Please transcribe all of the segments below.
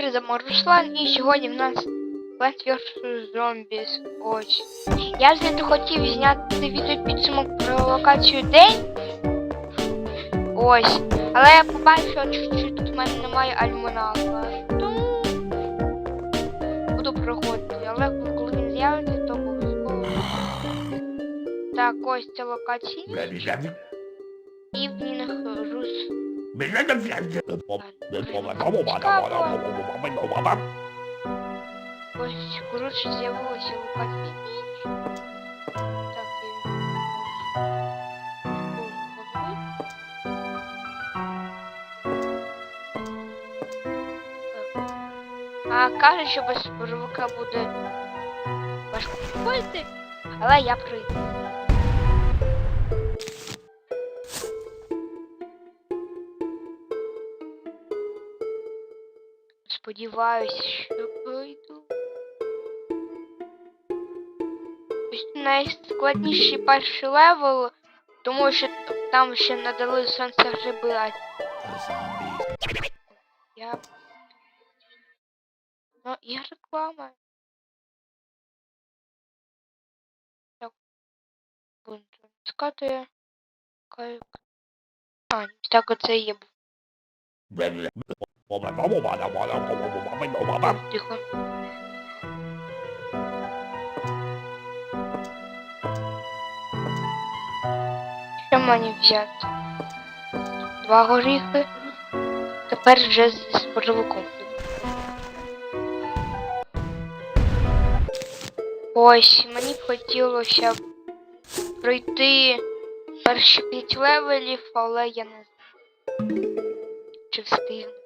ігри за Руслан і сьогодні в нас Plants vs. Zombies. Ось. Я взагалі хотів зняти відео підсумок про локацію день. Ось. Але я побачив, що чуть-чуть тут в мене немає альманаха. Тому буду проходити. Але коли він з'явиться, то обов'язково. Так, ось це локації. Evening Rus. Ось, коротше, з'явилася локація ніч. Так, я А каже, що без споживака буде важко проходити, але я пройду. Сподіваюсь, що пройду. Найскладніший перший левел, тому що там ще надали сонце гриби, я. Ну, і реклама. Так. Бунту. Скатує. Кайк. А, так оце є. Тихо. Що мені взяти? Два горіхи. Тепер вже з споживаком. Ось, мені б хотілося пройти перші п'ять левелів, але я не знаю. Чи встигну.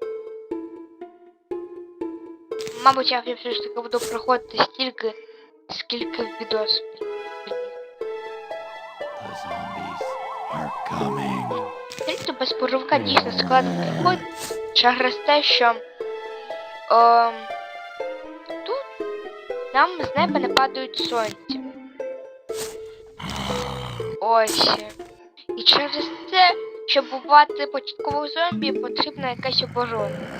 Мабуть, я все ж таки буду проходити стільки, скільки в відос. Тільки без споживка дійсно складно приходить через те, що ем, тут нам з неба не падають сонці. Ось. І через це, щоб бувати початкових зомбі, потрібна якась оборона.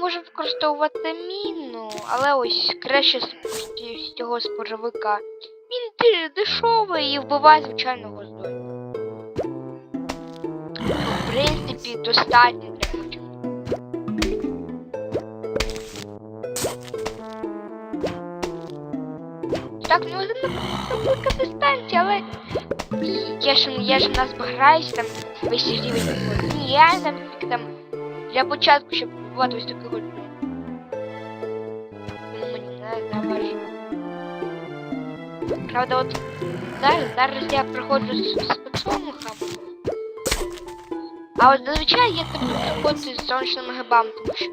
Можемо використовувати міну, але ось краще з, цього споживика. Він дешевий і вбиває звичайного зомбі. В принципі, достатньо для початку. Так, ну велика дистанція, але я ж я ж у нас граюсь там весь рівень. Ні, я там там для початку, щоб побувати ось такий от. Ну, мені не заважає. Правда, от зараз, зараз я проходжу з з спецсумухом. А от зазвичай я так проходжу з сонячними грибами, тому що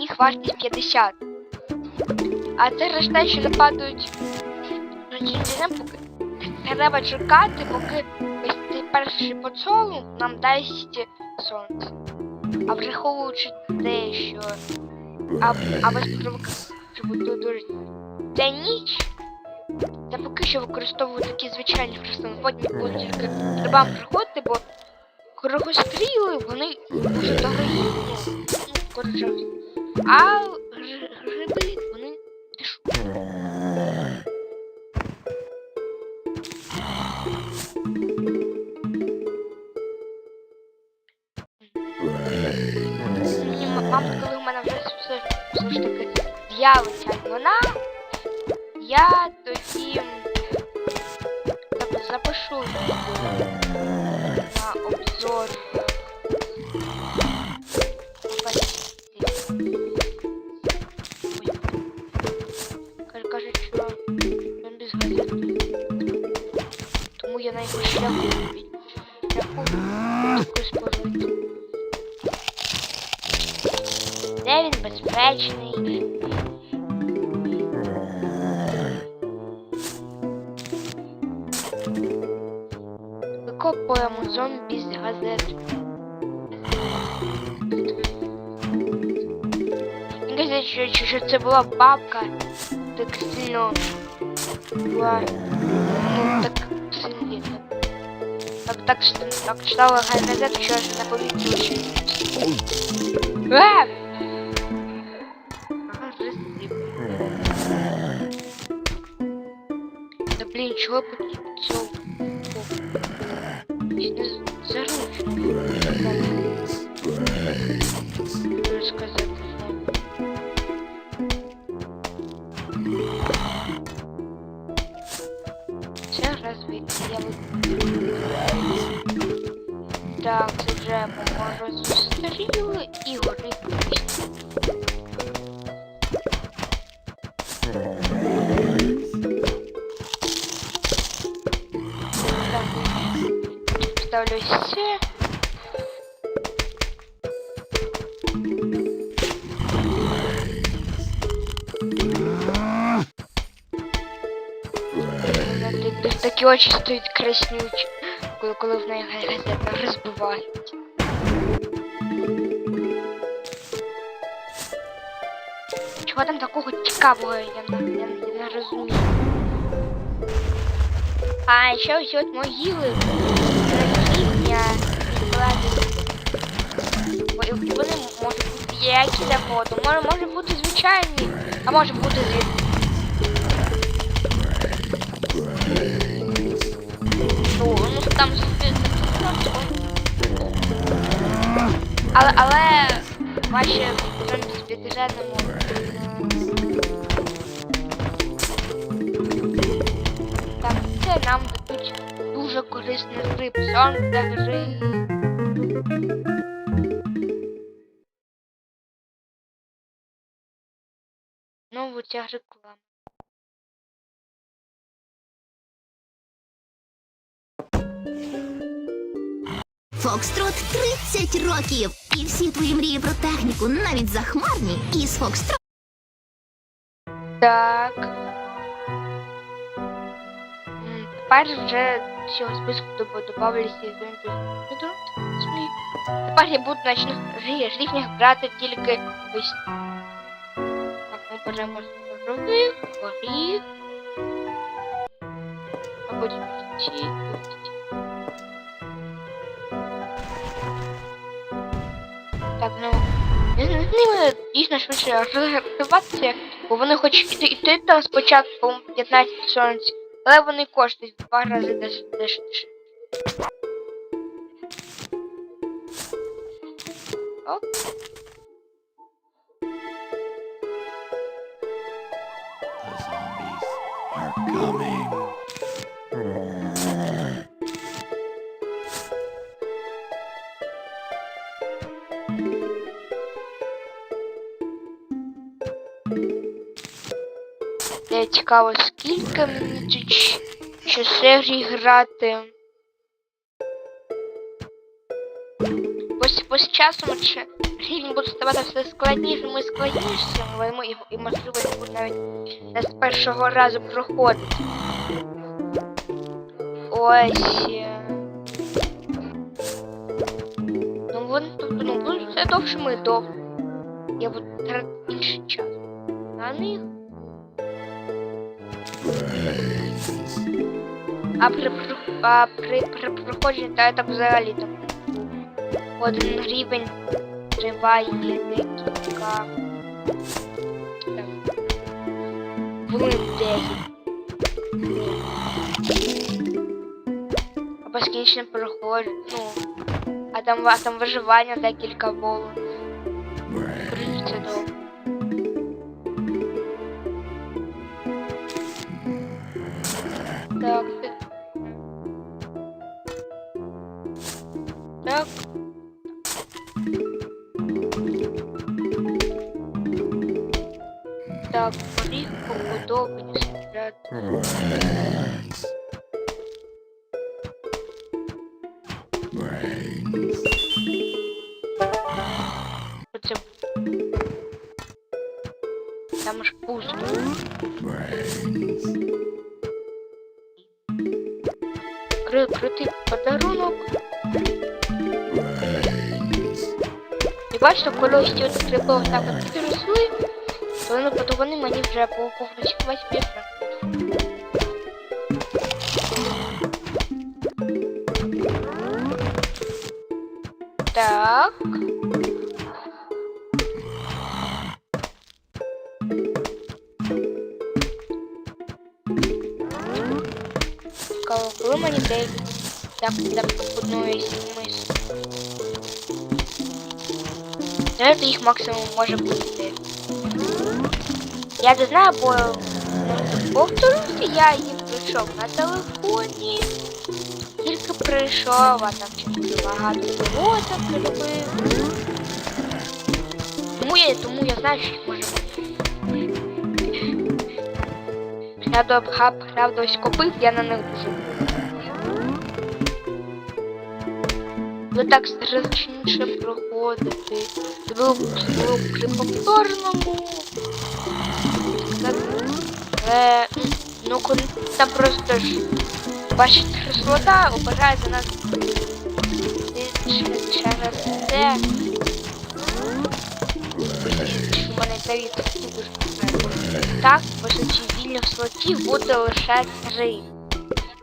їх вартість 50. А це решта, що нападають на поки треба чекати, поки ось цей перший поцолу нам дасть сонце. А враховуючи те, що а, а без провока, що буде дуже це ніч, та поки що використовую такі звичайні хрестини. Потім буду тільки приходити, бо кругостріли, вони дуже дорогі. Ну, коротше. А гриби, вони дешеві. З'явиться вона, я тоді запишу на обзор. Каже, що він без. Тому я на його шляху шляху. Де він безпечний? що, що це була бабка. Так сильно була. Ну, так сильно. Так, так, так читала газету, що аж на повітрі. Е! Да блин, чего ставлю все. Такі очі стоять краснючі, коли, коли в неї газета розбивають. Чого там такого цікавого, я, не- я не розумію. А ще ось от могили бути які заводу, може, може бути звичайні, а може бути звідки. Ну, там. Але, але ваші принципі державному Так, це нам дадуть дуже корисний гриб. Сон для гри. Знову ця реклама. Фокстрот 30 років. І всі твої мрії про техніку, навіть захмарні, із Фокстрот. Так. Тепер вже цього списку івенти. Тепер я буду на рівнях брати тільки ось. Беремо здорових, горіх. А потім ці. Так, ну. з з ними дійсно швидше розвиватися, бо вони хочуть іти, іти там спочатку 15 сонць, але вони коштують два рази дешевше. Оп. Е, Цікаво, скільки мені тут ще серій грати. Ось, ось часом ще рівень буде ставати все складнішим і складнішим, але ми і, можливо не буде навіть не з першого разу проходити. Ось. е. Ну вони тобто, ну буде все довше ми довше. Я буду тратити більше часу. На них. А при, а при, при проходженні та так взагалі там один рівень триває декілька 10. А безкінчне проходження, ну, а там, а там виживання декілька було. Дуже довго. Оце. Там аж пусто. Кри- Крутий подарунок. І бачите, коли ось ці от гриби ось так от підросли, то вони, то вони мені вже по повністю півра. Так. Мені 9. Так, одної сімись. Знаєте, їх максимум може бути Я не знаю, бо повторюся, я їх прийшов на телефоні. Тільки прийшов, а там дуже багато всього там зробив. Тому я, тому я знаю, що їх може. Правда, хаб, правда, ось копив, я на них дуже. Ви так зручніше проходити. Це було б було б при повторному. Так, е, ну, коли там просто ж бачить кислота, обажає за нас через це. У мене Давід дуже добре. Так, височі вільні в слоті буде лише три.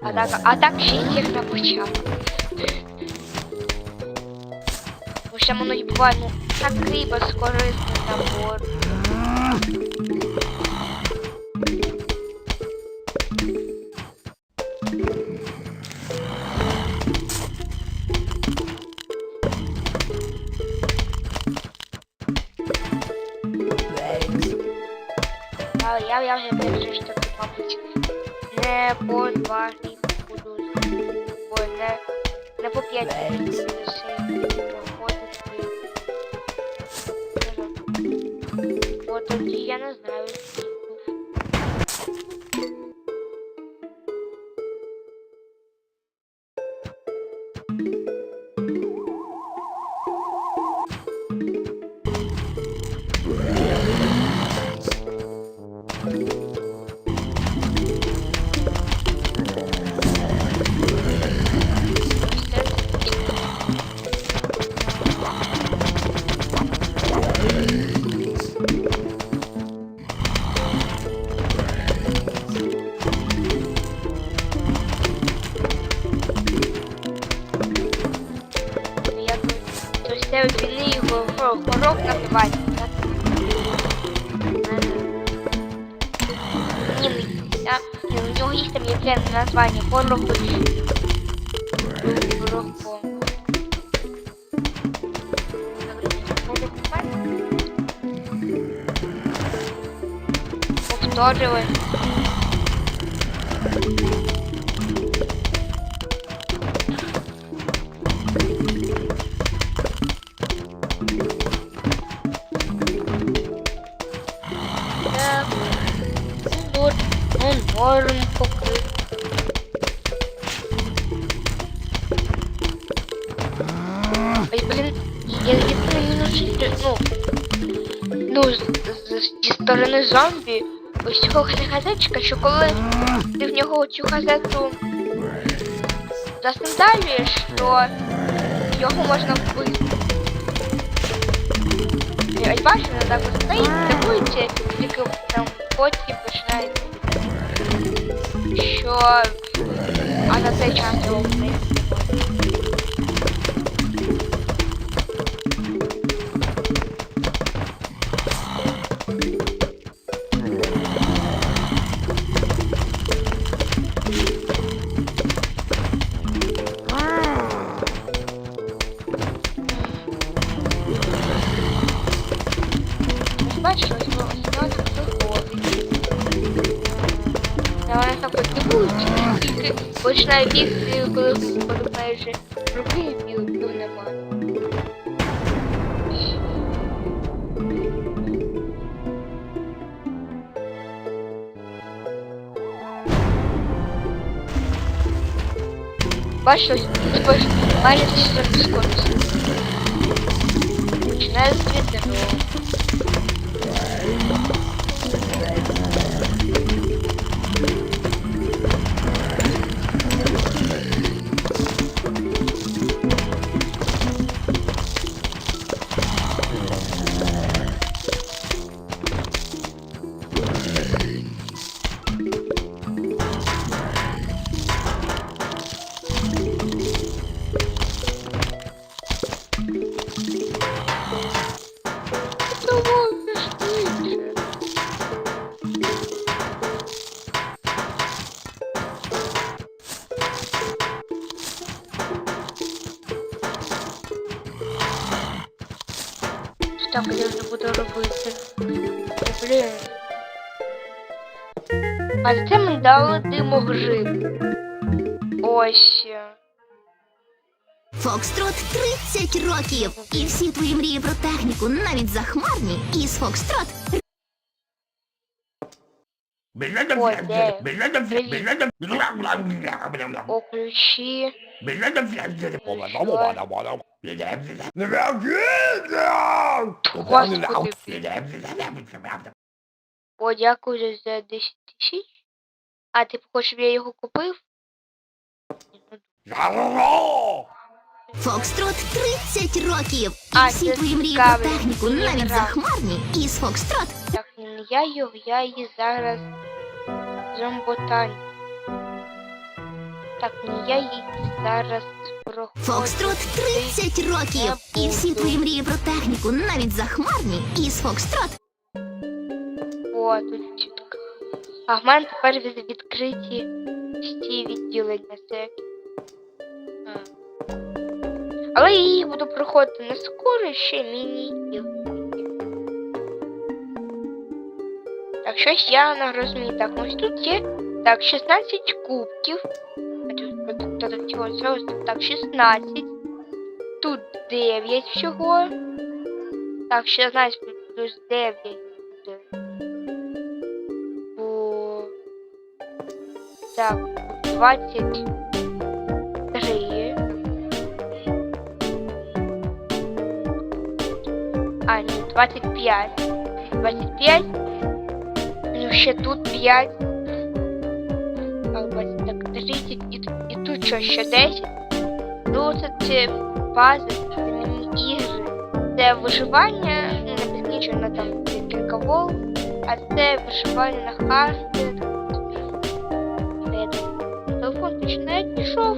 А так, а так шість їх на початку. Бо ще воно буває, ну, такий безкорисний набор. Бо тоді я його горох називається. так? Ні, ні, я- ні, у нього є там є це названня горох. Горох. Повторювали. Так. Зомбі, ось цього газетчика, що коли ти в нього цю газету засандалюєш, то його можна вбити. Ось бачиш, він так от стоїть, дивується, тільки там потім починає, що а на цей час його вбити. Ось бачиш, ось воно ось воно так виходить. Та вона так от дивується, тільки починає бігти, коли коли майже руки білих немає. Бачиш, ось ось бачиш, майже десь скорості. Починає світи, ну. Так, я вже буду робити. Блін. А це мені дали димогриб. Ось. Фокстрот 30 років. І всі твої мрії про техніку, навіть захмарні, із Фокстрот Ой, де? О, ключі. О, дякую за 10 тисяч. А ти хочеш, щоб я його купив? Фокстрот 30 років. І А, всі твої мрії про техніку, навіть захмарні, із Фокстрот Так, я його, я її зараз зомботань. Так, не я її зараз проходжу. Фокстрот 30 років. І всі твої мрії про техніку, навіть захмарні, із Фокстрот О, тут чітко. А в мене тепер від- відкриті всі відділення це. А. Але я їх буду проходити не скоро ще міні. Так, щось я не розумію. Так, ось тут є так, 16 кубків. Тут цього- цього- Так, 16. Тут 9 всього. Так, 16 плюс 9 буде. О, Так, 23. А, ні, 25. 25. Ну, ще тут 5. Тут- і тут що, ще 10. Це, це бази, міні-ігри. Це виживання, ну, не безкінчено там кілька вол. А це вишивання на карти. Телефон починає пішов.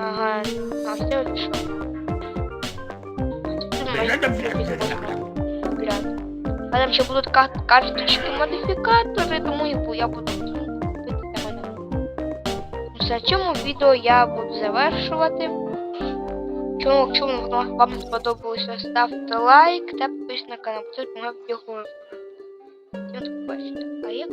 Ага, а все пішов. А там ще будуть карточки модифікатори, тому я буду. На цьому відео я буду завершувати. Чому, якщо воно вам сподобалося, ставте лайк та підписуйтесь на канал. Це моє відео. Всім до побачення. А я